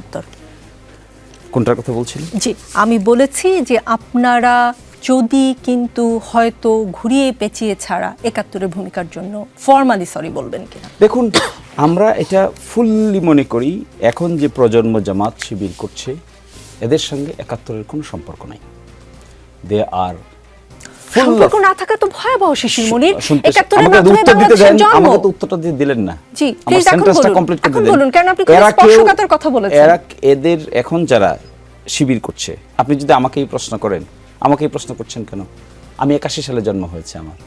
উত্তর। কোনটার কথা বলছিলেন? জি আমি বলেছি যে আপনারা যদি কিন্তু হয়তো ঘুরিয়ে পেঁচিয়ে ছাড়া একাত্তরের ভূমিকার জন্য ফর্মালি সরি বলবেন কিনা। দেখুন আমরা এটা ফুললি মনে করি এখন যে প্রজন্ম জামাত শিবির করছে এদের সঙ্গে একাত্তরের কোনো সম্পর্ক নাই। দে আর সম্পর্ক না থাকা তো ভয়াবহ শিশির মনির। মাধ্যমে বাংলাদেশের জন্ম। আমাকে তো উত্তরটা দিয়ে দিলেন না। জি, এখন সেন্টেন্সটা কমপ্লিট করতে দেন। বলুন, কারণ আপনি খুব স্পর্শকাতর কথা বলেছেন। এরা এদের এখন যারা শিবির করছে আপনি যদি আমাকে এই প্রশ্ন করেন আমাকে এই প্রশ্ন করছেন কেন? আমি একাশি সালে জন্ম হয়েছে আমার।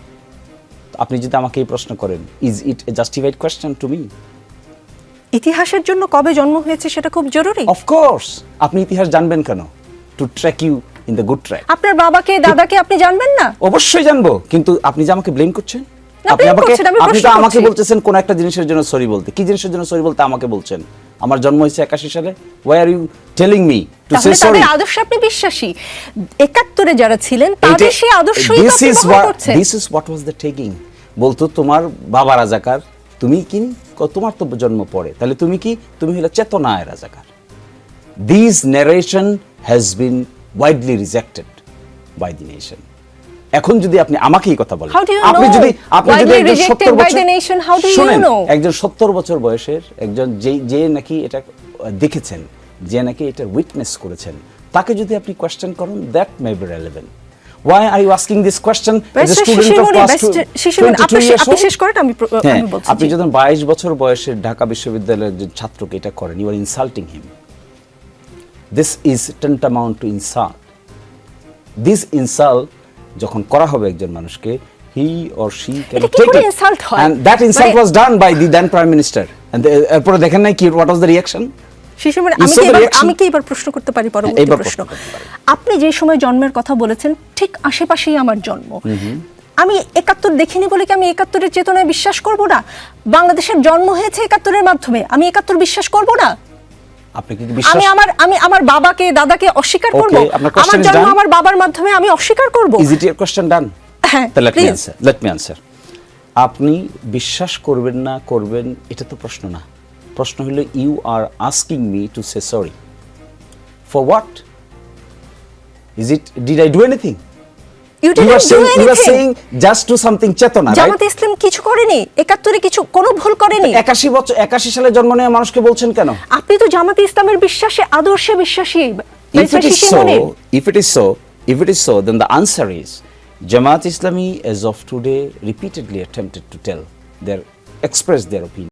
আপনি যদি আমাকে এই প্রশ্ন করেন is it a justified question to me ইতিহাসের জন্য কবে জন্ম হয়েছে সেটা খুব জরুরি। অফকোর্স আপনি ইতিহাস জানবেন কেন? To track you in the good track আপনার বাবাকে দাদাকে আপনি জানবেন না? অবশ্যই জানব কিন্তু আপনি যে আমাকে ব্লেম করছেন? আপনি আমাকে আপনি তো আমাকে বলতেছেন কোন একটা জিনিসের জন্য সরি বলতে। কি জিনিসের জন্য সরি বলতে আমাকে বলছেন? আমার জন্ম হয়েছে একাশি সালে। Why are you telling me to say sorry আদর্শে আপনি বিশ্বাসী। একাত্তরে যারা ছিলেন তাদের সেই আদর্শই দিস আপনি is this is what was the taking বলতো তোমার বাবা রাজাকার তুমি কি তোমার তো জন্ম পড়ে তাহলে তুমি কি? তুমি হলো চেতনায় রাজাকার। This narration has been widely rejected by the nation এখন যদি আপনি আমাকে এই কথা বলেন How do you আপনি know? যদি আপনি যদি একজন rejected 70 by বছর the nation, how do you শুনেন, know? একজন 70 বছর বয়সের একজন যে যে নাকি এটা দেখেছেন যে নাকি এটা উইটনেস করেছেন তাকে যদি আপনি কোয়েশ্চেন করেন that may be relevant Why are you asking this question as a student of class best two- Shishir Moni, 22 আপনি years আপনি old? শেষ করেন আমি হ্যাঁ, আমি বলছি আপনি। যখন বাইশ বছর বয়সের ঢাকা বিশ্ববিদ্যালয়ের ছাত্রকে এটা করেন you are insulting him this is tantamount to insult this insult যখন করা হবে একজন মানুষকে he or she can take it insult হয়? And that insult was done by the then prime minister and এরপরে দেখেন নাই কি হোয়াট ওয়াজ দ্য রিঅ্যাকশন মানে আমি কি এবার আমি কি এবার প্রশ্ন করতে পারি পরবর্তী প্রশ্ন। আপনি যে সময় জন্মের কথা বলেছেন ঠিক আশেপাশেই আমার জন্ম। আমি একাত্তর দেখিনি বলে কি আমি একাত্তরের চেতনায় বিশ্বাস করব না? বাংলাদেশের জন্ম হয়েছে একাত্তরের মাধ্যমে। আমি একাত্তর বিশ্বাস করব না? আপনি কি বিশ্বাস আমি আমার আমি আমার বাবাকে দাদাকে অস্বীকার করব। আমার জন্ম আমার বাবার মাধ্যমে আমি অস্বীকার করব। Is it year question done হ্যাঁ, let me answer let me answer আপনি বিশ্বাস করবেন না করবেন এটা তো প্রশ্ন না। প্রশ্ন হলো you are asking me to say sorry for what is it did I do anything didn't do saying you are anything saying just to something চেতনা রাইট ইসলাম কিছু করেনি একাত্তরে কিছু কোনো ভুল করেনি 81 বছর 81 সালে জন্ম নেওয়া মানুষকে বলছেন কেন আপনি তো জামাতে ইসলামের বিশ্বাসে আদর্শে বিশ্বাসী if it is so, if it is so, if it is so, then the answer is Jamaat Islami, as of today, repeatedly attempted to tell their express their opinion.